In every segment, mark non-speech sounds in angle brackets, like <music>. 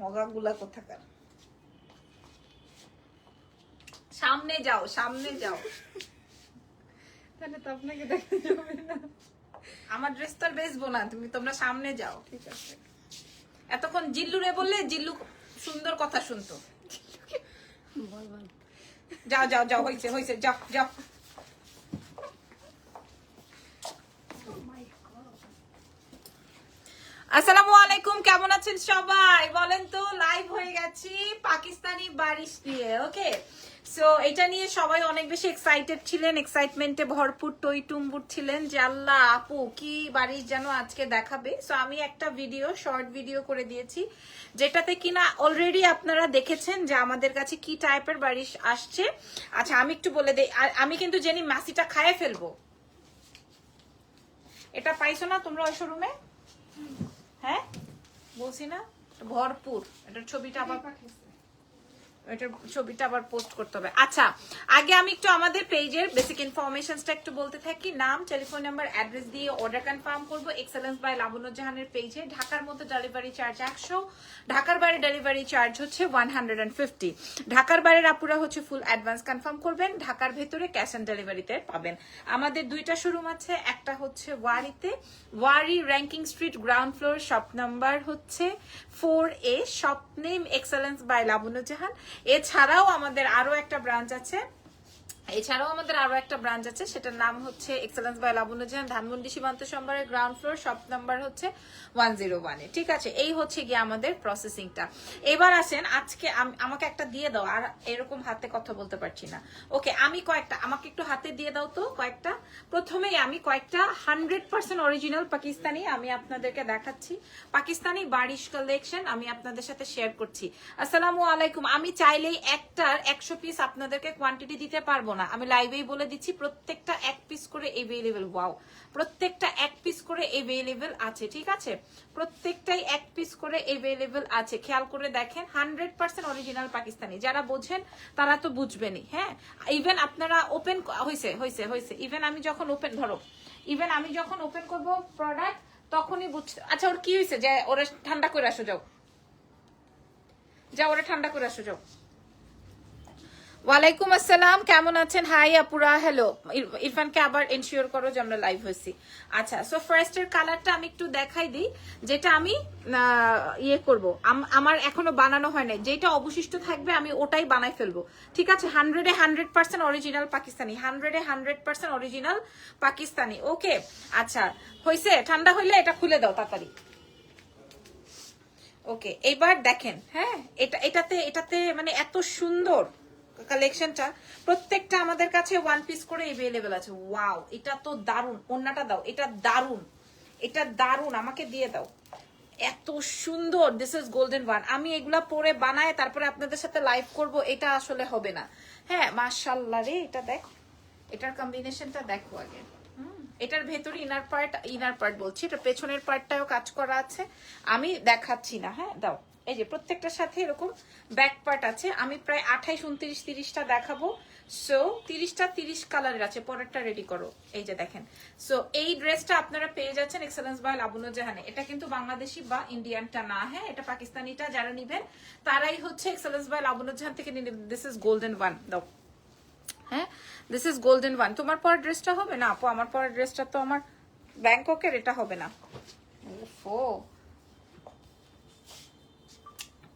মগাগুলা কোথাকার? সামনে যাও সামনে যাও। তাহলে তো আপনাকে দেখা যাবে না। আমার ড্রেস তো আর বেচবো না তুমি তোমরা সামনে যাও। ঠিক আছে। এতক্ষণ জিল্লুরে বললে জিল্লু সুন্দর কথা শুনতো। যাও যাও যাও হয়েছে হয়েছে যাও যাও। আসসালামু আলাইকুম, কেমন আছেন সবাই? বলেন তো লাইভ হয়ে গেছি পাকিস্তানি বারিশ দিয়ে ওকে সো এটা নিয়ে সবাই অনেক বেশি এক্সাইটেড ছিলেন এক্সাইটমেন্টে ভরপুর টই টুম্বুর ছিলেন যে আল্লাহ, আপু, কি বারিশ যেন আজকে দেখাবে? সো আমি একটা ভিডিও শর্ট ভিডিও করে দিয়েছি, যেটাতে কিনা অলরেডি আপনারা দেখেছেন যে আমাদের কাছে কি টাইপের বারিশ আসছে। আচ্ছা আমি একটু বলে দিই আমি কিন্তু জেনি মাসিটা খায় ফেলব। এটা পাইছো না তোমরা ওই শোরুমে হ্যাঁ? বলছি না? ভরপুর। এটার ছবিটা আবার এটার ছবিটা আবার পোস্ট করতে হবে। আচ্ছা আগে আমি একটু আমাদের পেজের বেসিক ইনফরমেশনসটা একটু বলতে থাকি। নাম টেলিফোন নাম্বার অ্যাড্রেস দিয়ে অর্ডার কনফার্ম করব। এক্সেলেন্স বাই লাবণ্য জাহানের পেজে ঢাকার মধ্যে ডেলিভারি চার্জ একশো, ঢাকার বাইরে ডেলিভারি চার্জ হচ্ছে ওয়ান হান্ড্রেড অ্যান্ড ফিফটি ঢাকার বাইরের আপুরা হচ্ছে ফুল অ্যাডভান্স কনফার্ম করবেন, ঢাকার ভেতরে ক্যাশ অন ডেলিভারিতে পাবেন। আমাদের দুইটা শোরুম আছে, একটা হচ্ছে ওয়ারিতে Wari Rankin street ground floor shop number হচ্ছে four A shop name excellence by Labanya Jahan এছাড়াও আমাদের আরও একটা ব্রাঞ্চ আছে এছাড়াও আমাদের আরও একটা ব্রাঞ্চ আছে, সেটার নাম হচ্ছে এক্সেলেন্স বাই লাবণ্য জাহান ধানমন্ডি সীমান্ত সম্ভারের গ্রাউন্ড ফ্লোর শপ নাম্বার হচ্ছে ওয়ান জিরো ওয়ানে ঠিক আছে, এই হচ্ছে গিয়ে আমাদের প্রসেসিংটা এবার আসেন, আজকে আম- আমাকে একটা দিয়ে দাও, আর এরকম হাতে কথা বলতে পারছি না। ওকে আমি কয়েকটা, আমাকে একটু হাতে দিয়ে দাও তো কয়েকটা। প্রথমেই আমি কয়েকটা হান্ড্রেড পার্সেন্ট অরিজিনাল পাকিস্তানি আমি আপনাদেরকে দেখাচ্ছি। পাকিস্তানি বারিশ কালেকশন আমি আপনাদের সাথে শেয়ার করছি। আসসালামু আলাইকুম, আমি চাইলেই একটার একশো পিস আপনাদেরকে কোয়ান্টিটি দিতে পারব না। আমি লাইভেই বলে দিচ্ছি, প্রত্যেকটা এক পিস করে এভেলেবেল ওয়াও প্রত্যেকটা এক পিস করে এভেলেবেল আছে, ঠিক আছে? প্রত্যেকটাই এক পিস করে এভেলেবেল আছে। খেয়াল করে দেখেন হান্ড্রেড পার্সেন্ট অরিজিনাল পাকিস্তানি। যারা বোঝেন, তারা তো বুঝবেনই হ্যাঁ? ইভেন আপনারা ওপেন হয়েছে হয়েছে হয়েছে ইভেন আমি যখন ওপেন ধরো ইভেন আমি যখন ওপেন করব প্রোডাক্ট তখনই বুঝতে আচ্ছা ওর কি হয়েছে যে ওরা ঠান্ডা করে আসো, যাও। যা ওরা ঠান্ডা করে আসো, যাও। ওয়ালাইকুম আসসালাম, কেমন আছেন? হাই আপুরা হ্যালো ইরফানকে আবার এনশিওর করো যে আমরা লাইভ হয়েছি। আচ্ছা সো ফার্স্টের কালারটা আমি একটু দেখাই দিই, যেটা আমি ইয়ে করব। আম- আমার এখনও বানানো হয় নাই। যেটা অবশিষ্ট থাকবে, আমি ওটাই বানাই ফেলব। ঠিক আছে? হান্ড্রেডে হান্ড্রেড পার্সেন্ট অরিজিনাল পাকিস্তানি। হান্ড্রেডে hundred percent original Pakistani. Okay আচ্ছা হয়েছে ঠান্ডা হইলে এটা খুলে দাও তাড়াতাড়ি। ওকে এবার দেখেন হ্যাঁ? এটা, এটাতে এটাতে মানে এত সুন্দর। কালেকশনটা প্রত্যেকটা আমাদের কাছে ওয়ান পিস করে এভেলেবেল আছে। ওয়াও এটা তো দারুণ অন্যটা দাও, এটা দারুণ এটা দারুণ আমাকে দিয়ে দাও। এত সুন্দর দিস ইজ গোল্ডেন ওয়ান আমি এগুলা পরে বানায় তারপরে আপনাদের সাথে লাইভ করব, এটা আসলে হবে না। হ্যাঁ মাশাল্লাহ রে, এটা দেখ। এটার কম্বিনেশনটা দেখো আগে। এটার ভেতরে ইনার পার্ট ইনার পার্ট বলছি, এটা পেছনের পার্টটাও কাজ করা আছে। আমি দেখাচ্ছি না হ্যাঁ দাও। এই যে প্রত্যেকটার সাথে এরকম ব্যাক পার্ট আছে। আমি প্রায় আঠাইশ, উনত্রিশ, তিরিশটা দেখাবো। সো তিরিশটা, তিরিশ কালারের আছে। পরেরটা রেডি করো। এই যে দেখেন। সো এই ড্রেসটা আপনারা পেয়ে যাচ্ছেন এক্সেলেন্স বাই লাবুনো জাহানে এটা কিন্তু বাংলাদেশি বা ইন্ডিয়ানটা না হ্যাঁ? এটা পাকিস্তানিটা যারা নিবেন, তারাই হচ্ছে এক্সেলেন্স বাই লাবুনো জাহান থেকে নিয়ে দিস ইজ গোল্ডেন ওয়ান দাও। হ্যাঁ? দিস ইজ গোল্ডেন ওয়ান তোমার পরের ড্রেসটা হবে না? আপু, আমার পরের ড্রেসটা তো আমার ব্যাংককের এটা হবে না। ওফো।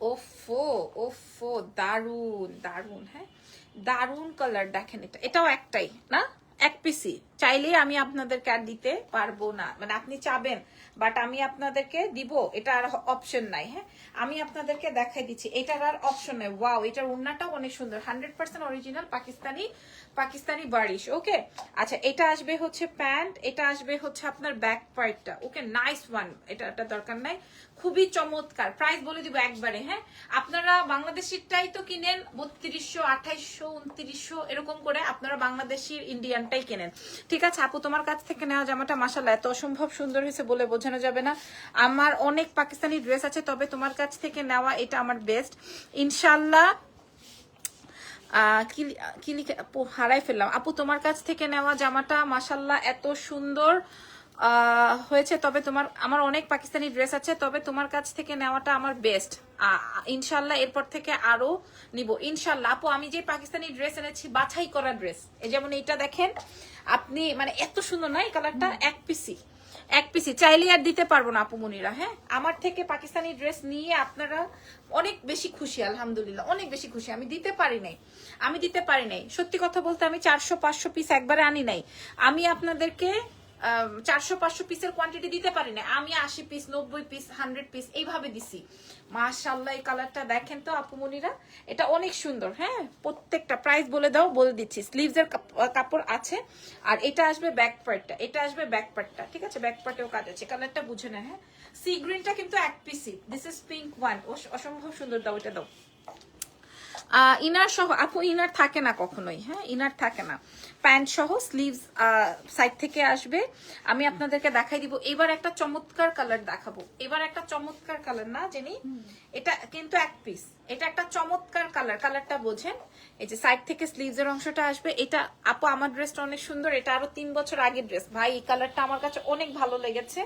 ওফো ওফো দারুণ দারুণ হ্যাঁ? দারুণ কালার দেখেন এটা। এটাও একটাই না? এক পিসি চাইলেই আমি আপনাদেরকে আর দিতে পারব না। মানে আপনি চাবেন বাট আমি আপনাদেরকে দিব, এটা আর অপশন নাই হ্যাঁ? আমি আপনাদেরকে দেখাই দিচ্ছি, এটার আর অপশন নাই। ওয়াও এটার উন্নাটাও অনেক সুন্দর। Hundred percent original Pakistani Pakistani বারিশ okay আচ্ছা এটা আসবে হচ্ছে প্যান্ট এটা আসবে হচ্ছে আপনার ব্যাক পার্টটা ওকে নাইস ওয়ান এটা একটা দরকার নাই। খুবই চমৎকার। প্রাইস বলে দিব একবারে হ্যাঁ? আপনারা বাংলাদেশিরটাই তো কিনেন, বত্রিশশো, আঠাইশশো, উনত্রিশশো, এরকম করে আপনারা বাংলাদেশির ইন্ডিয়ানটাই কেনেন। ঠিক আছে, আপু, তোমার কাছ থেকে নেওয়া জামাটা মাসাল্লাহ এত অসম্ভব সুন্দর হয়েছে বলে বোঝানো যাবে না। আমার অনেক পাকিস্তানি ড্রেস আছে, তবে তোমার কাছ থেকে নেওয়া এটা আমার বেস্ট ইনশাল্লাহ কি লিখে হারাই ফেললাম। আপু, তোমার কাছ থেকে নেওয়া জামাটা মাসাল্লাহ এত সুন্দর হয়েছে, তবে তোমার, আমার অনেক পাকিস্তানি ড্রেস আছে, তবে তোমার কাছ থেকে নেওয়াটা আমার বেস্ট ইনশাল্লাহ এরপর থেকে আরও নিব। ইনশাল্লাহ আপু আমি যে পাকিস্তানি ড্রেস এনেছি বাছাই করা ড্রেস এই যেমন এইটা দেখেন আপনি মানে এত সুন্দর না এই কালারটা এক পিসি এক পিসি চাইলে আর দিতে পারব না আপু মনিরা হ্যাঁ? আমার থেকে পাকিস্তানি ড্রেস নিয়ে আপনারা অনেক বেশি খুশি আলহামদুলিল্লাহ অনেক বেশি খুশি। আমি দিতে পারি নাই আমি দিতে পারি নাই। সত্যি কথা বলতে আমি চারশো পাঁচশো পিস একবারে আনি নাই। আমি আপনাদেরকে চারশো, পাঁচশো পিসের কোয়ান্টিটি দিতে পারি না আমি আশি পিস নব্বই পিস হান্ড্রেড পিস এইভাবে দিছি। মাশাল্লাহ এই কালারটা দেখেন তো আপুমনিরা এটা অনেক সুন্দর হ্যাঁ? প্রত্যেকটা প্রাইস বলে দাও, বলে দিচ্ছি। স্লিভস এর কাপ- কাপড় আছে। আর এটা আসবে ব্যাক পার্টটা এটা আসবে ব্যাক পার্টটা ঠিক আছে? ব্যাক পার্টেও কাজ আছে। কালারটা বুঝে না হ্যাঁ? সি গ্রিনটা কিন্তু এক পিসি দিস ইজ পিঙ্ক ওয়ান অসম্ভব সুন্দর দাও, এটা দাও। ইনার সহ আপু ইনার থাকে না কখনোই হ্যাঁ? ইনার থাকে না। প্যান্ট সহ স্লিভস সাইড থেকে আসবে। আমি আপনাদেরকে দেখাই দিব। এবার একটা চমৎকার কালার দেখাবো। এবার একটা চমৎকার কালার না জেনি? এটা কিন্তু এক পিস এটা একটা চমৎকার কালার কালারটা বোঝেন। এই যে সাইড থেকে স্লিভস এর অংশটা আসবে। এটা আপু, আমার ড্রেসটা অনেক সুন্দর। এটা আরও তিন বছর আগের ড্রেস ভাই, এই কালারটা আমার কাছে অনেক ভালো লেগেছে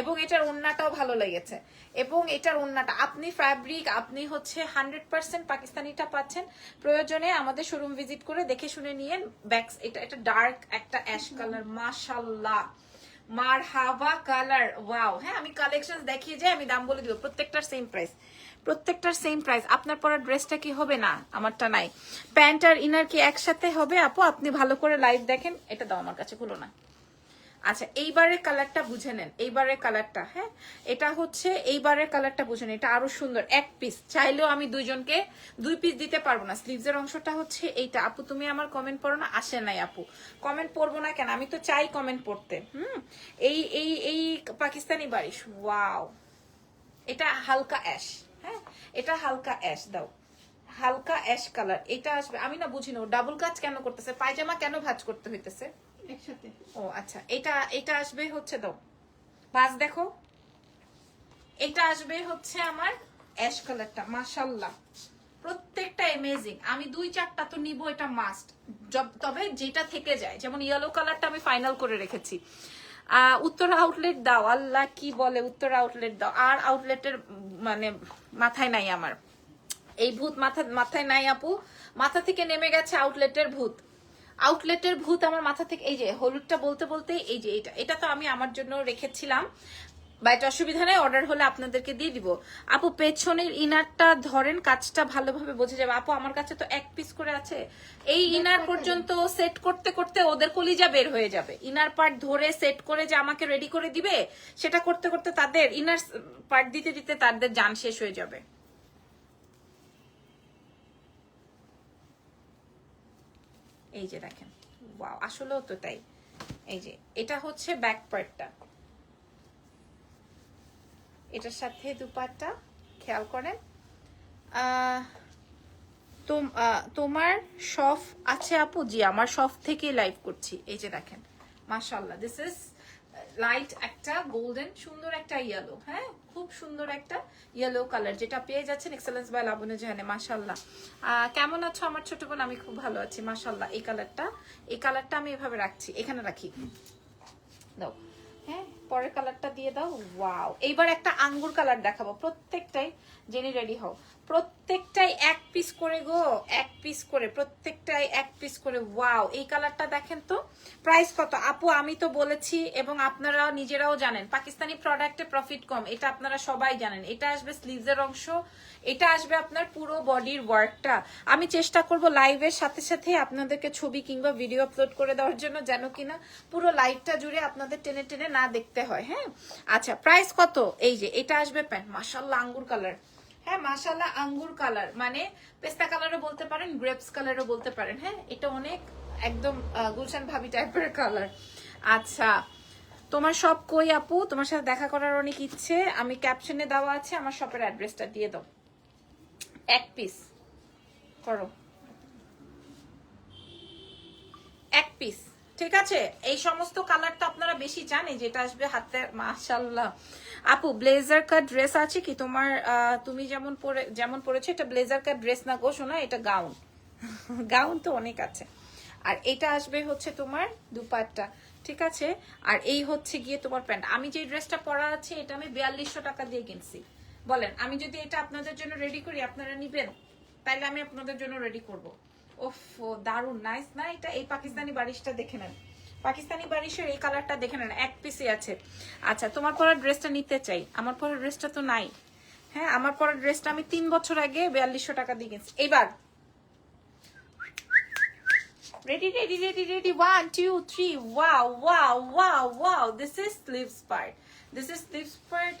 এবং এটার ওন্নাটাও ভালো লেগেছে। এবং এটার ওন্নাটা আপনি ফ্যাব্রিক আপনি হচ্ছে হান্ড্রেড পার্সেন্ট পাকিস্তানিটা পাচ্ছেন। প্রয়োজনে আমাদের শোরুম ভিজিট করে দেখে শুনে নিয়ে ব্যাগস এটা এটা ডার্ক একটা অ্যাশ কালার মাশাল্লাহ মার হাওয়া কালার, ওয়াও। হ্যাঁ আমি কালেকশন দেখিয়ে যাই, আমি দাম বলে দিব। প্রত্যেকটার সেম প্রাইস প্রত্যেকটার সেম প্রাইস আপনার পরা ড্রেসটা কি হবে না? আমারটা নাই। প্যান্ট আর ইনার কি একসাথে হবে, আপু? আপনি ভালো করে লাইভ দেখেন। এটা দাও আমার কাছে খুলো না। আচ্ছা এইবারের কালারটা বুঝে নেন, এইবারের কালারটা হ্যাঁ? এটা হচ্ছে এইবারের কালারটা বুঝে নেন, এটা আরও সুন্দর, এক পিস চাইলেও আমি দুইজনকে দুই পিস দিতে পারব না। স্লিভস এর অংশটা হচ্ছে এইটা। আপু, তুমি আমার কমেন্ট পড়ো না? আসে নাই আপু। কমেন্ট পড়ব না কেন? আমি তো চাই কমেন্ট পড়তে, হুম? এই এই এই পাকিস্তানি বারিশ ওয়াও। এটা হালকা অ্যাশ হ্যাঁ? এটা হালকা অ্যাশ দাও। হালকা অ্যাশ কালার এটা আসবে। আমি না বুঝি না ডাবল কাজ কেন করতেছে? পায়জামা কেন ভাজ করতে হইতেছে? একসাথে। ও আচ্ছা এটা এটা আসবে হচ্ছে দাও। বাস দেখো। এটা আসবে হচ্ছে আমার অ্যাশ কালারটা মাশাল্লাহ প্রত্যেকটা অ্যামেজিং আমি দুই চারটা তো নিব, এটা মাস্ট তবে যেটা থেকে যায়, যেমন ইয়েলো কালারটা আমি ফাইনাল করে রেখেছি। উত্তর আউটলেট দাও, আল্লাহ কি বলে উত্তর আউটলেট দাও। আর আউটলেটের মানে মাথায় নাই আমার। এই ভূত মাথা, মাথায় নাই আপু। মাথা থেকে নেমে গেছে আউটলেটের ভূত। আউটলেটের ভূত আমার মাথা থেকে এই যে হলুদটা বলতে বলতে এই যে এটা এটা তো আমি আমার জন্য রেখেছিলাম। বা এটা অসুবিধা নেই অর্ডার হলে আপনাদেরকে দিয়ে দিব। আপু পেছনের ইনারটা ধরেন কাজটা ভালোভাবে বোঝা যাবে। আপু আমার কাছে তো এক পিস করে আছে। এই ইনার পর্যন্ত সেট করতে করতে ওদের কলিজা বের হয়ে যাবে। ইনার পার্ট ধরে সেট করে যে আমাকে রেডি করে দিবে সেটা করতে করতে তাদের ইনার পার্ট দিতে দিতে তাদের যান শেষ হয়ে যাবে। এই যে দেখেন ওয়াও আসলেও তো তাই। এই যে, এটা হচ্ছে ব্যাক পার্টটা এটার সাথে দুপাটটা, খেয়াল করেন। তোমার শফ আছে আপু? জি, আমার শফ থেকে লাইভ করছি। এই যে দেখেন মাশাল্লাহ দিস ইজ লাইট একটা গোল্ডেন সুন্দর একটা ইয়েলো হ্যাঁ? খুব সুন্দর একটা ইয়েলো কালার যেটা পেয়ে যাচ্ছেন এক্সেলেন্স বাই লাবনে জাহানে মাসাল্লাহ কেমন আছো আমার ছোট বোন? আমি খুব ভালো আছি মাসাল্লাহ এই কালারটা এই কালারটা আমি এভাবে রাখছি, এখানে রাখি। দাও। হ্যাঁ পরের কালারটা দিয়ে দাও। ওয়াও। এইবার একটা আঙ্গুর কালার দেখাবো। প্রত্যেকটাই জেনে রেডি হও। প্রত্যেকটাই এক পিস করে গো, এক পিস করে, প্রত্যেকটাই এক পিস করে। ওয়াও, এই কালারটা দেখেন তো। প্রাইস কত? আপু, আমি তো বলেছি এবং আপনারা নিজেরাও জানেন, পাকিস্তানি প্রোডাক্টে প্রফিট কম। এটা আপনারা সবাই জানেন। এটা আসবে স্লিভসের অংশ। এটা আসবে আপনার পুরো বডির ওয়ার্কটা আমি চেষ্টা করব লাইভের সাথে সাথে আপনাদেরকে ছবি কিংবা ভিডিও আপলোড করে দেওয়ার জন্য, যেন কিনা পুরো লাইভটা জুড়ে আপনাদের টেনে টেনে না দেখতে হয় হ্যাঁ? আচ্ছা প্রাইস কত? এই যে, এটা আসবে প্যান্ট মাসাল্লাহ আঙ্গুর কালার হ্যাঁ মাসাল্লাহ আঙ্গুর কালার মানে পেস্তা কালারও বলতে পারেন গ্রেপস কালারও বলতে পারেন হ্যাঁ? এটা অনেক একদম গুলশান ভাবি টাইপের কালার আচ্ছা তোমার সব কই আপু? তোমার সাথে দেখা করার অনেক ইচ্ছে। আমি ক্যাপশনে দেওয়া আছে, আমার শপের অ্যাড্রেসটা দিয়ে দাও। এক পিস করো। এক পিস ঠিক আছে? এই সমস্ত কালার তো আপনারা বেশি এই যেটা আসবে হাতে মাশাল্লাহ আপু ব্লেজার কাট ড্রেস আছে কি? তোমার তুমি যেমন পরে, যেমন পরেছো, এটা ব্লেজার কাট ড্রেস না গো শোনা এটা গাউন গাউন <laughs> তো অনেক আছে। আর এটা আসবে হচ্ছে তোমার দুপাট্টা, ঠিক আছে? আর এই হচ্ছে গিয়ে তোমার প্যান্ট। আমি যে ড্রেসটা পরা আছে, এটা আমি বিয়াল্লিশশো টাকা দিয়ে কিনছি। বলেন, আমি যদি এটা আপনাদের জন্য রেডি করি, আপনারা নিবেন? তাইলে আমি আপনাদের জন্য রেডি করব। ওফ দারুণ নাইস না এটা এই পাকিস্তানি বারিশটা দেখে নেন পাকিস্তানি বারিশের এই কালারটা দেখে নেন এক পিসে আছে আচ্ছা তোমার পরা ড্রেসটা নিতে চাই আমার পরা ড্রেসটা তো নাই হ্যাঁ আমার পরা ড্রেসটা আমি তিন বছর আগে বিয়াল্লিশশো টাকা দিয়ে কিনছি এবার Ready, ready, ready, ready. One, two, three. Wow, wow, wow, wow. This is sleeves part. This is sleeves part.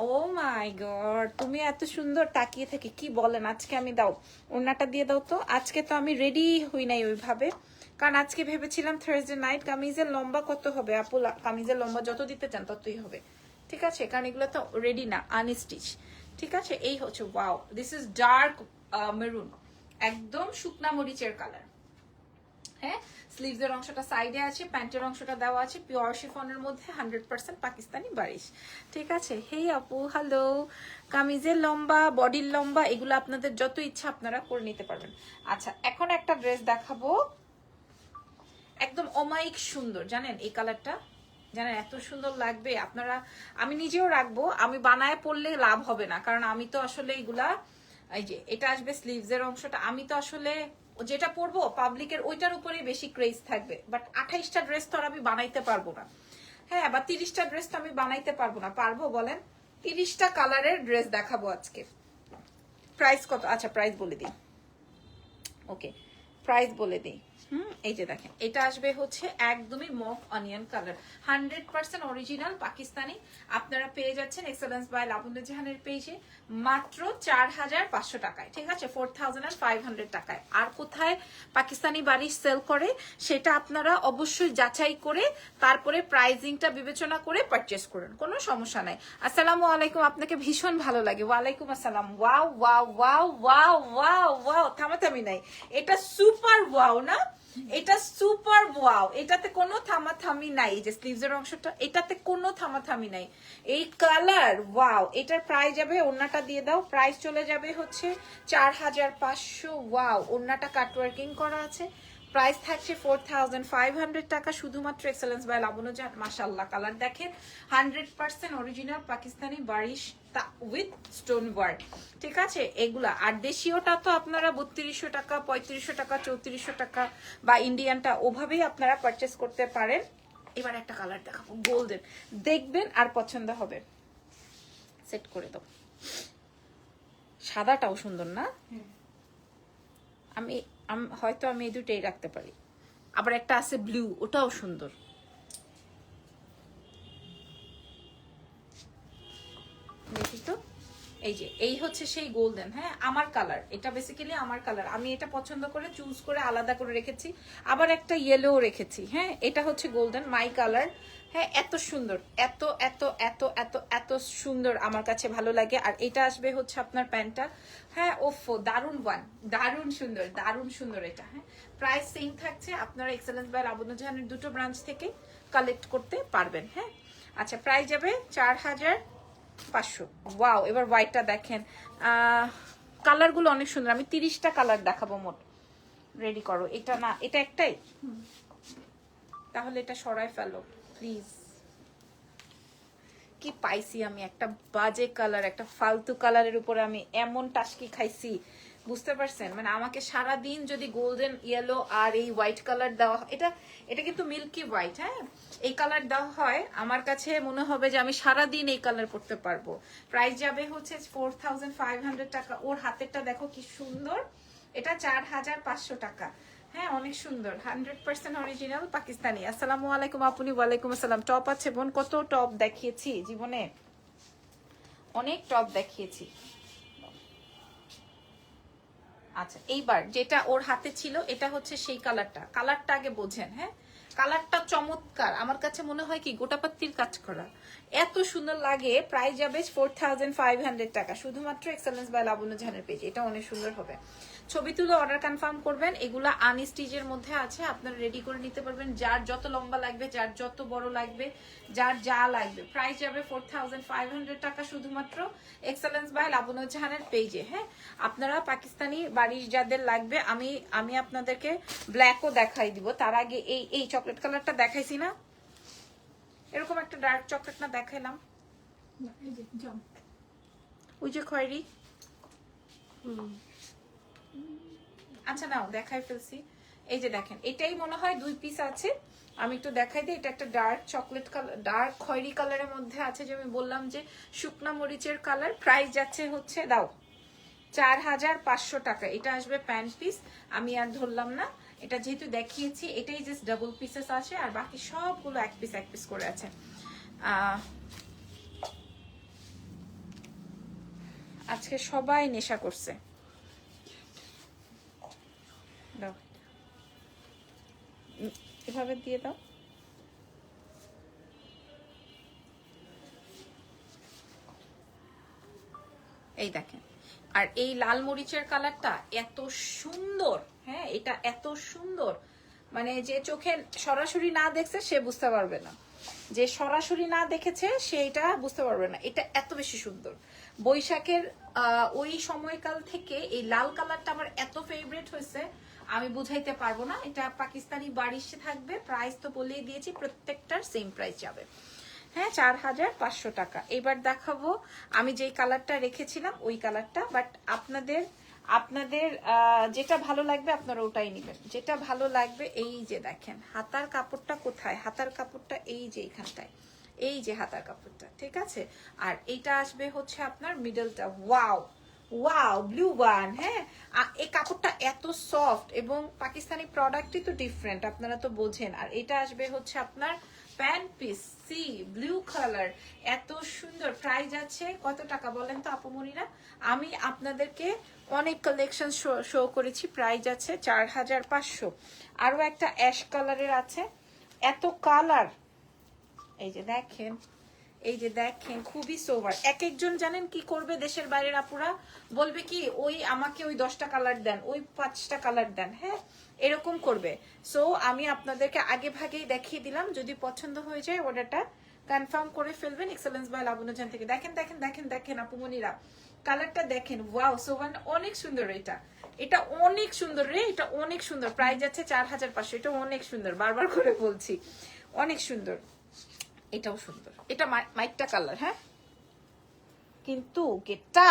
Oh my god. তুমি এত সুন্দর তাকিয়ে থেকে, কি বলেন, আজকে আমি দাও, ওড়নাটা দিয়ে দাও তো, আজকে তো আমি রেডি হই নাই ওইভাবে। কারণ আজকে ভেবেছিলাম থার্সডে নাইট কামিজের লম্বা কত হবে, আপু কামিজের লম্বা যত দিতে চান ততই হবে। ঠিক আছে, কারণ এগুলো তো রেডি না আনস্টিচ ঠিক আছে, এই হচ্ছে wow this is dark maroon একদম শুকনা মরিচের কালার হ্যাঁ স্লিভস এর অংশটা সাইডে আছে প্যান্টের অংশটা দেওয়া আছে পিওর শিফনের মধ্যে হান্ড্রেড পার্সেন্ট পাকিস্তানি বারিশ। ঠিক আছে? হেই আপু হ্যালো কামিজের লম্বা বডির লম্বা, এগুলো আপনাদের যত ইচ্ছা আপনারা করে নিতে পারবেন। আচ্ছা এখন একটা ড্রেস দেখাবো। একদম অমায়িক সুন্দর, জানেন এই কালারটা জানেন, এত সুন্দর লাগবে। আপনারা, আমি নিজেও রাখব, আমি বানায় পড়লে লাভ হবে না, কারণ আমি তো আসলে এগুলা, এই যে, এটা আসবে স্লিভস এর অংশটা, আমি তো আসলে যেটা পরবো পাবলিকের ওইটার উপরেই বেশি ক্রেজ থাকবে। বাট আঠাইশটা ড্রেস তো আর আমি বানাইতে পারব না। হ্যাঁ বা তিরিশটা ড্রেস তো আমি বানাইতে পারব না। পারব বলেন, তিরিশটা কালারের ড্রেস দেখাবো আজকে। প্রাইস কত? আচ্ছা প্রাইস বলে দিই। ওকে প্রাইস বলে দিই। হুম, এই যে দেখেন, এটা আসবে হচ্ছে একদমই মফ onion colour hundred percent original Pakistani. আপনারা পেয়ে যাচ্ছেন এক্সেলেন্স বাই মাত্র চার হাজার পাঁচশো টাকায়, ঠিক আছে? ফোর থাউজেন্ড আর ফাইভ হান্ড্রেড টাকায়। আর কোথায় পাকিস্তানি বাড়ি সেল করে, সেটা আপনারা অবশ্যই যাচাই করে, তারপরে প্রাইজিংটা বিবেচনা করে পারচেস করুন, কোনো সমস্যা নাই। আসসালামু আলাইকুম, আপনাকে ভীষণ ভালো লাগে। ওয়ালাইকুম আসসালাম। Wow wow wow wow wow wow, থামাথামি নাই। এটা সুপার ওয়াও না? এটা সুপার ওয়াও। এটাতে কোনো থামাথামি নাই। যে স্লিভস এর অংশটা, এটাতে কোনো থামাথামি নাই। এই কালার ওয়াও এটার প্রাইস যাবে ওন্নাটা দিয়ে দাও। প্রাইস চলে যাবে হচ্ছে চার হাজার পাঁচশো ওয়াও ওন্নাটা কাটওয়ার্কিং করা আছে। প্রাইস থাকছে ফোর থাউজেন্ড ফাইভ হান্ড্রেড টাকা। শুধুমাত্র এক্সেলেন্স বাই লাবণ্য জাহান মাসাল্লাহ কালার দেখেন হান্ড্রেড পার্সেন্ট অরিজিনাল পাকিস্তানি বারিশ তা উইথ স্টোন ওয়ার্ক ঠিক আছে? এগুলা। আর দেশীয়টা তো আপনারা বত্রিশশো টাকা পঁয়ত্রিশশো টাকা চৌত্রিশশো টাকা বা ইন্ডিয়ানটা ওভাবেই আপনারা পারচেস করতে পারেন। এবার একটা কালার দেখাবো গোল্ডেন দেখবেন আর পছন্দ হবে। সেট করে দাও। সাদাটাও সুন্দর না? আমি আম- হয়তো আমি এই দুটোই রাখতে পারি। আবার একটা আছে ব্লু ওটাও সুন্দর। এই যে, এই হচ্ছে সেই গোল্ডেন হ্যাঁ? আমার কালার এটা বেসিক্যালি আমার কালার আমি এটা পছন্দ করে চুজ করে আলাদা করে রেখেছি। আবার একটা ইয়েলো রেখেছি হ্যাঁ? এটা হচ্ছে গোল্ডেন মাই কালার হ্যাঁ? এত সুন্দর, এত এত এত এত এত সুন্দর আমার কাছে ভালো লাগে। আর এটা আসবে হচ্ছে আপনার প্যান্টটা হ্যাঁ? ওফো, দারুণ ওয়ান দারুণ সুন্দর দারুণ সুন্দর এটা হ্যাঁ? প্রাইস সেম থাকছে, আপনারা এক্সেলেন্স বাই লাবণ্য জাহানের দুটো ব্রাঞ্চ থেকে কালেক্ট করতে পারবেন হ্যাঁ? আচ্ছা প্রাইস যাবে চার হাজার পাঁচশো। ওয়াও, এবার হোয়াইটটা দেখেন। কালারগুলো অনেক সুন্দর। আমি তিরিশটা কালার দেখাবো মোট। রেডি করো। এটা না, এটা একটাই? তাহলে এটা সরাই ফেলো প্লিজ কি পাইছি আমি? একটা বাজে কালার একটা ফালতু কালারের উপরে আমি এমন টাস্কি খাইছি। বুঝতে পারছেন? মানে আমাকে সারা দিন যদি গোল্ডেন ইয়েলো আর এই হোয়াইট কালার দেওয়া এটা এটা কিন্তু মিল্কি হোয়াইট হ্যাঁ? এই কালার দেওয়া হয়, আমার কাছে মনে হবে যে আমি সারা দিন এই কালার পরতে পারব। প্রাইস যাবে হচ্ছে ফোর টাকা। ওর হাতেরটা দেখো কি সুন্দর। এটা চার হাজার পাঁচশো টাকা। হ্যাঁ অনেক সুন্দর। Hundred percent original Pakistani. আসসালামু আলাইকুম আপনি ওয়ালাইকুম আসসালাম। টপ আছে বোন, কত টপ দেখিয়েছি জীবনে? অনেক টপ দেখিয়েছি। আচ্ছা এইবার যেটা ওর হাতে ছিল, এটা হচ্ছে সেই কালারটা কালারটা আগে বোঝেন হ্যাঁ? কালারটা চমৎকার। আমার কাছে মনে হয় কি গোটাপাত্তির কাজ করা। এত সুন্দর লাগে, প্রাইস যাবে ফোর থাউজেন্ড ফাইভ হান্ড্রেড টাকা। শুধুমাত্র এক্সেলেন্স বাই লাবণ্য জাহানের পেজ এটা অনেক সুন্দর হবে। ছবি তুলে অর্ডার কনফার্ম করবেন। এগুলা আনস্টিচের মধ্যে আছে। আপনারা রেডি করে নিতে পারবেন। যার যত লম্বা লাগবে যার যত বড় লাগবে যার যা লাগবে। প্রাইস যাবে ফোর থাউজেন্ড ফাইভ হান্ড্রেড টাকা শুধুমাত্র। এক্সেলেন্স বাই লাবনুজ্জাহানের পেজে হ্যাঁ? আপনারা পাকিস্তানি বাড়ির যাদের লাগবে আমি আমি আপনাদেরকে ব্ল্যাকও দেখাই দিব। তার আগে এই এই চকলেট কালারটা দেখাইছি না? এরকম একটা ডার্ক চকলেট না দেখাইলাম? ওই যে খয়েরি? আচ্ছা নাও, দেখাই ফেলছি। এই যে দেখেন, এটাই মনে হয় দুই পিস আছে। আমি একটু দেখাই দিই, এটা একটা ডার্ক চকলেট কালার ডার্ক খয়েরি কালারের মধ্যে আছে যে আমি বললাম যে শুকনা মরিচের কালার প্রাইস যাচ্ছে হচ্ছে, দাও, চার হাজার পাঁচশো টাকা। এটা আসবে প্যান্ট পিস আমি আর ধরলাম না। এটা যেহেতু দেখিয়েছি, এটাই জাস্ট ডাবল পিসেস আছে, আর বাকি সবগুলো এক পিস এক পিস করে আছে। আজকে সবাই নেশা করছে। এভাবে দিয়ে দাও। এই দেখেন। আর এই লাল মরিচের কালারটা এত সুন্দর হ্যাঁ এটা এত সুন্দর। মানে যে চোখে সরাসরি না দেখছে, সে বুঝতে পারবে না। যে সরাসরি না দেখেছে সে এটা বুঝতে পারবে না। এটা এত বেশি সুন্দর। বৈশাখের ওই সময়কাল থেকে এই লাল কালারটা আমার এত ফেভারিট হয়েছে। আমি বুঝাইতে পারব না। এটা পাকিস্তানি বাড়িতে থাকবে। প্রাইস তো বলেই দিয়েছি, প্রত্যেকটার সেম প্রাইস যাবে। হ্যাঁ চার হাজার পাঁচশো টাকা। এবার দেখাবো, আমি যেই কালারটা রেখেছিলাম, ওই কালারটা বাট আপনাদের আপনাদের যেটা ভালো লাগবে, আপনারা ওটাই নেবেন। যেটা ভালো লাগবে, এই যে দেখেন, হাতার কাপড়টা কোথায়? হাতার কাপড়টা এই যে এইখানটায় এই যে হাতার কাপড়টা, ঠিক আছে? আর এইটা আসবে হচ্ছে আপনার মিডলটা ওয়াও ওয়াও ব্লু ওয়ান হ্যাঁ? এই কাপড়টা এত সফট এবং পাকিস্তানি প্রোডাক্টই তো ডিফারেন্ট আপনারা তো বোঝেন। আর এটা আসবে হচ্ছে আপনার pant piece sea blue colour এত সুন্দর। প্রাইস আছে কত টাকা বলেন তো আপুমনিরা আমি আপনাদেরকে অনেক কালেকশন শো করেছি প্রাইস আছে চার হাজার পাঁচশো। আরও একটা অ্যাশ কালারের আছে। এত কালার এই যে দেখেন এই যে দেখেন, খুবই সোভার এক একজন জানেন কি করবে দেশের বাইরের আপুরা? বলবে কি, ওই আমাকে ওই দশটা কালার দেন, ওই পাঁচটা কালার দেন। হ্যাঁ এরকম করবে। সো আমি আপনাদেরকে আগে ভাগেই দেখিয়ে দিলাম, যদি পছন্দ হয়ে যায় অর্ডারটা কনফার্ম করে ফেলবেন। এক্সেলেন্স বাই লাবনুজান থেকে। দেখেন দেখেন দেখেন দেখেন আপুমনিরা কালারটা দেখেন। ওয়াও সোভান অনেক সুন্দর এটা। এটা অনেক সুন্দর রে, এটা অনেক সুন্দর। প্রাইস যাচ্ছে চার হাজার পাঁচশো। এটা অনেক সুন্দর, বারবার করে বলছি। অনেক সুন্দর। এটাও সুন্দর। এটা মাইকটা কালার হ্যাঁ? কিন্তু গেটটা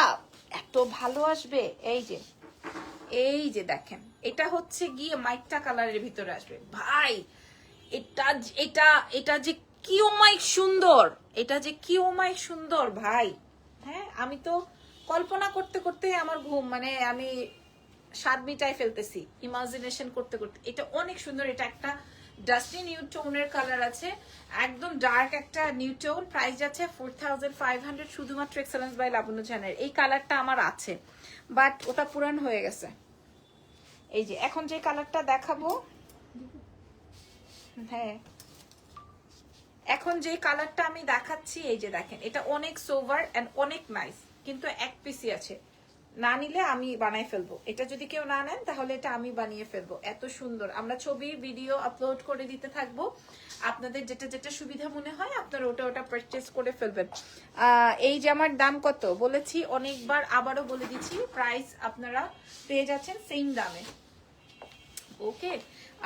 এত ভালো আসবে এই যে। এই যে দেখেন এটা হচ্ছে গিয়ে মাইকটা কালারের ভিতরে আসবে। ভাই এটা এটা এটা যে কি মাইক সুন্দর! এটা যে কি মাইক সুন্দর ভাই। হ্যাঁ আমি তো কল্পনা করতে করতে আমার ঘুম মানে আমি স্বাদ মিটাই ফেলতেছি ইমাজিনেশন করতে করতে। এটা অনেক সুন্দর এটা একটা ডাস্টি নিউ কালার আছে, একদম ডার্ক একটা নিউ টোন প্রাইস যাচ্ছে ফোর থাউজেন্ড ফাইভ হান্ড্রেড শুধুমাত্র এক্সেলেন্স বাই লাবণু জানের এই কালারটা আমার আছে বাট ওটা পুরান হয়ে গেছে। এই যে, এখন যে কালারটা দেখাবো হ্যাঁ এখন যে কালারটা আমি দেখাচ্ছি, এই যে দেখেন, এটা অনেক সোভার অ্যান্ড অনেক নাইস কিন্তু এক পিসি আছে। না নিলে আমি বানাই ফেলব। এটা যদি কেউ না নেন, তাহলে এটা আমি বানিয়ে ফেলব। এত সুন্দর। আমরা ছবি, ভিডিও আপলোড করে দিতে থাকব। আপনাদের যেটা যেটা সুবিধা মনে হয়, আপনারা ওটা ওটা পারচেস করে ফেলবেন। এই জামার দাম কত? বলেছি, অনেকবার আবারও বলে দিচ্ছি প্রাইস আপনারা পেয়ে যাচ্ছেন সেম দামে। ওকে?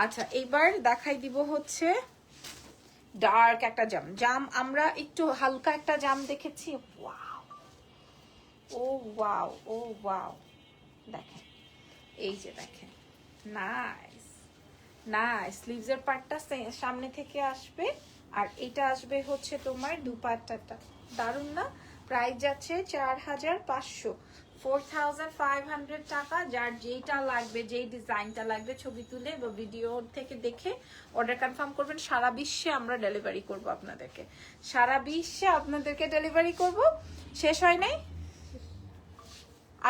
আচ্ছা এবার দেখাই দিব হচ্ছে ডার্ক একটা জাম। জাম আমরা একটু হালকা একটা জাম দেখেছি। Wow oh wow oh wow. দেখেন, এই যে দেখেন নাইস নাইস স্লিভসের পার্টটা সামনে থেকে আসবে, আর এটা আসবে হচ্ছে তোমার দুপাট্টাটা। দারুণ না? প্রাইস যাচ্ছে চার হাজার পাঁচশো। ফোর থাউজেন্ড ফাইভ হান্ড্রেড টাকা, যার যেইটা লাগবে, যেই ডিজাইনটা লাগবে ছবি তুলে বা ভিডিও থেকে দেখে অর্ডার কনফার্ম করবেন, সারা বিশ্বে আমরা ডেলিভারি করব আপনাদেরকে। সারা বিশ্বে আপনাদেরকে ডেলিভারি করব। শেষ হয় নাই?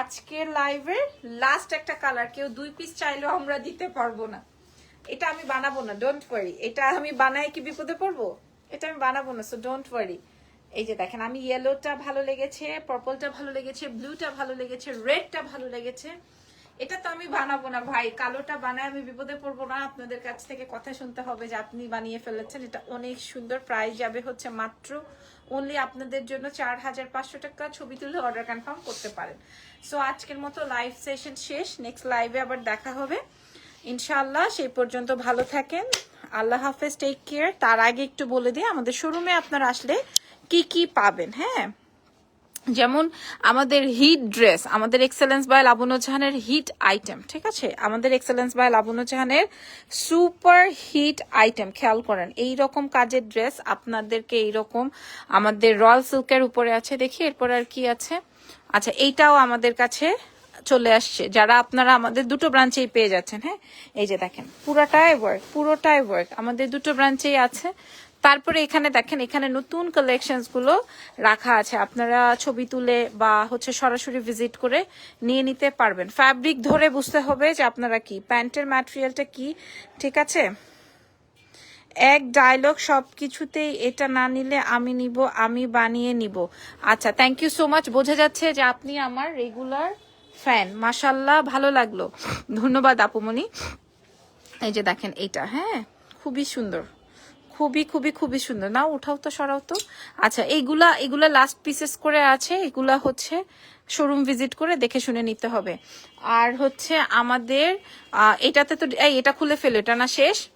আজকের লাইভের লাস্ট একটা কালার কেউ দুই পিস চাইলেও আমরা দিতে পারব না। এটা আমি বানাবো না ডোন্ট ওয়ারি এটা আমি বানাই কি বিপদে পড়ব? এটা আমি বানাবো না সো ডোন্ট ওয়ারি এই যে দেখেন, আমি ইয়েলোটা ভালো লেগেছে পার্পলটা ভালো লেগেছে ব্লুটা ভালো লেগেছে রেডটা ভালো লেগেছে। এটা তো আমি বানাবো না ভাই, কালোটা বানায় আমি বিপদে পড়ব না। আপনাদের কাছ থেকে কথা শুনতে হবে যে আপনি বানিয়ে ফেলেছেন। এটা অনেক সুন্দর প্রাইস যাবে হচ্ছে মাত্র অনলি আপনাদের জন্য চার হাজার পাঁচশো টাকা ছবি তুলে অর্ডার কনফার্ম করতে পারেন। সো আজকের মতো লাইভ সেশন শেষ। নেক্সট লাইভে আবার দেখা হবে। ইনশাআল্লাহ সেই পর্যন্ত ভালো থাকেন। আল্লাহ হাফেজ টেক কেয়ার তার আগে একটু বলে দিই, আমাদের শোরুমে আপনারা আসলে কি কি পাবেন হ্যাঁ? যেমন আমাদের হিট ড্রেস আমাদের এক্সেলেন্স বাই লাবণ্য জাহানের হিট আইটেম ঠিক আছে? আমাদের এক্সেলেন্স বাই লাবণ্য জাহানের সুপার হিট আইটেম খেয়াল করেন এই রকম কাজের ড্রেস আপনাদেরকে এইরকম আমাদের রয়্যাল সিল্কের উপরে আছে, দেখি এরপর আর কি আছে। আচ্ছা এইটাও আমাদের কাছে চলে আসছে, যারা আপনারা আমাদের দুটো ব্রাঞ্চেই পেয়ে যাচ্ছেন হ্যাঁ? এই যে দেখেন, পুরোটাই ওয়ার্ক পুরোটাই ওয়ার্ক আমাদের দুটো ব্রাঞ্চেই আছে। তারপরে এখানে দেখেন, এখানে নতুন কালেকশনসগুলো রাখা আছে। আপনারা ছবি তুলে বা হচ্ছে সরাসরি ভিজিট করে নিয়ে নিতে পারবেন। ফ্যাব্রিক ধরে বুঝতে হবে যে আপনারা কি, প্যান্টের ম্যাটেরিয়ালটা কি, ঠিক আছে? এক ডায়লগ সব কিছুতেই এটা না নিলে আমি নিব, আমি বানিয়ে নিব। আচ্ছা থ্যাংক ইউ সো মাচ বোঝা যাচ্ছে যে আপনি আমার রেগুলার ফ্যান মাসাল্লাহ ভালো লাগল। ধন্যবাদ, আপুমনি। এই যে দেখেন, এইটা হ্যাঁ? খুবই সুন্দর। খুবই খুবই খুবই সুন্দর। না উঠাও তো, সরাও তো। আচ্ছা এইগুলা এগুলা লাস্ট পিসেস করে আছে। এগুলা হচ্ছে শোরুম ভিজিট করে দেখে শুনে নিতে হবে। আর হচ্ছে আমাদের এটাতে তো, এই, এটা খুলে ফেলো, এটা না শেষ?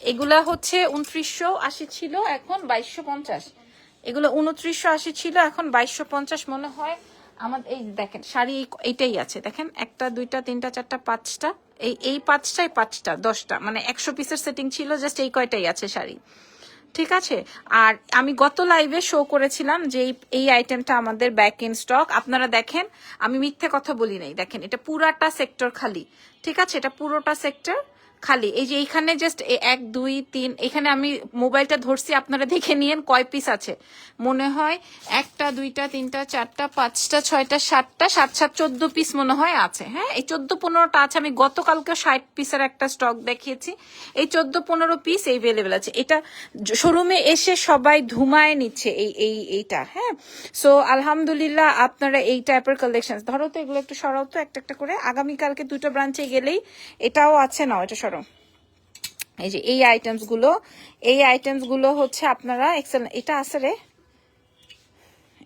এগুলা হচ্ছে উনত্রিশশো আশি ছিল, এখন বাইশশো পঞ্চাশ। এগুলো উনত্রিশশো আশি ছিল, এখন বাইশশো পঞ্চাশ মনে হয়। আমার এই দেখেন, শাড়ি এই- এইটাই আছে। দেখেন, একটা, দুইটা, তিনটা, চারটা, পাঁচটা। এই এই পাঁচটাই পাঁচটা, দশটা মানে একশো পিসের সেটিং ছিল জাস্ট এই কয়টাই আছে শাড়ি। ঠিক আছে? আর আমি গত লাইভে শো করেছিলাম যে এই- এই আইটেমটা আমাদের ব্যাক ইন স্টক আপনারা দেখেন, আমি মিথ্যে কথা বলি নাই, দেখেন, এটা পুরাটা সেক্টর খালি। ঠিক আছে? এটা পুরোটা সেক্টর খালি। এই যে এইখানে জাস্ট এক, দুই, তিন, এখানে আমি মোবাইলটা ধরছি, আপনারা দেখে নিয়েন কয় পিস আছে। মনে হয় একটা, দুইটা, তিনটা, চারটা, পাঁচটা, ছয়টা, সাতটা, সাত সাত, চোদ্দ পিস মনে হয় আছে। হ্যাঁ এই চোদ্দ, পনেরোটা আছে। আমি গতকালকে ষাট পিসের একটা স্টক দেখিয়েছি। এই চোদ্দ, পনেরো পিস এভেলেবেল আছে। এটা শোরুমে এসে সবাই ধুমায় নিচ্ছে এই এই, এইটা। হ্যাঁ সো আলহামদুলিল্লাহ আপনারা এই টাইপের কালেকশন ধরো তো এগুলো একটু সরাও তো একটা একটা করে। আগামীকালকে দুটো ব্রাঞ্চে গেলেই এটাও আছে না, এটা সরো এই যে এই আইটেমসগুলো, এই আইটেমসগুলো হচ্ছে আপনারা এক্সেল এটা আছে রে?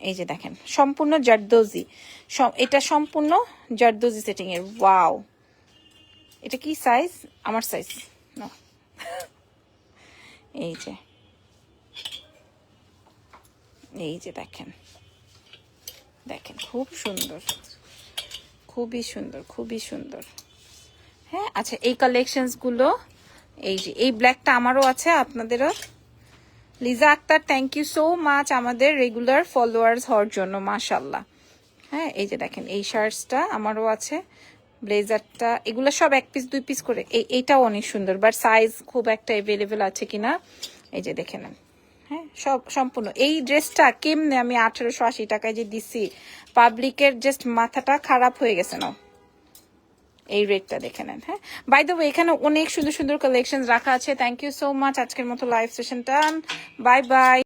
এই যে দেখেন, সম্পূর্ণ জারদোজি এটা সম্পূর্ণ জারদোজি সেটিং এর। ওয়াও এটা কি সাইজ আমার সাইজ <laughs> এই যে। এই যে দেখেন। দেখেন, খুব সুন্দর। খুবই সুন্দর খুবই সুন্দর। হ্যাঁ আচ্ছা এই কালেকশনসগুলো এই যে, এই ব্ল্যাকটা আমারও আছে, আপনাদেরও। Liza Akter thank you so much আমাদের রেগুলার ফলোয়ার্স হওয়ার জন্য মাশাল্লাহ হ্যাঁ এই যে দেখেন, এই শার্টসটা আমারও আছে ব্লেজারটা এগুলো সব এক পিস দুই পিস করে, এই, এইটাও অনেক সুন্দর বাট সাইজ খুব একটা অ্যাভেলেবেল আছে কিনা, এই যে দেখে নেন। হ্যাঁ সব, সম্পূর্ণ। এই ড্রেসটা কেমনে আমি আঠারোশো আশি টাকায় যে দিছি পাবলিকের জাস্ট মাথাটা খারাপ হয়ে গেছে না। এই রেটটা দেখে নেন হ্যাঁ? বাই দ্য ওয়ে এখানে অনেক সুন্দর সুন্দর কালেকশন রাখা আছে। থ্যাংক ইউ সো মাচ আজকের মতো লাইভ সেশনটা বাই বাই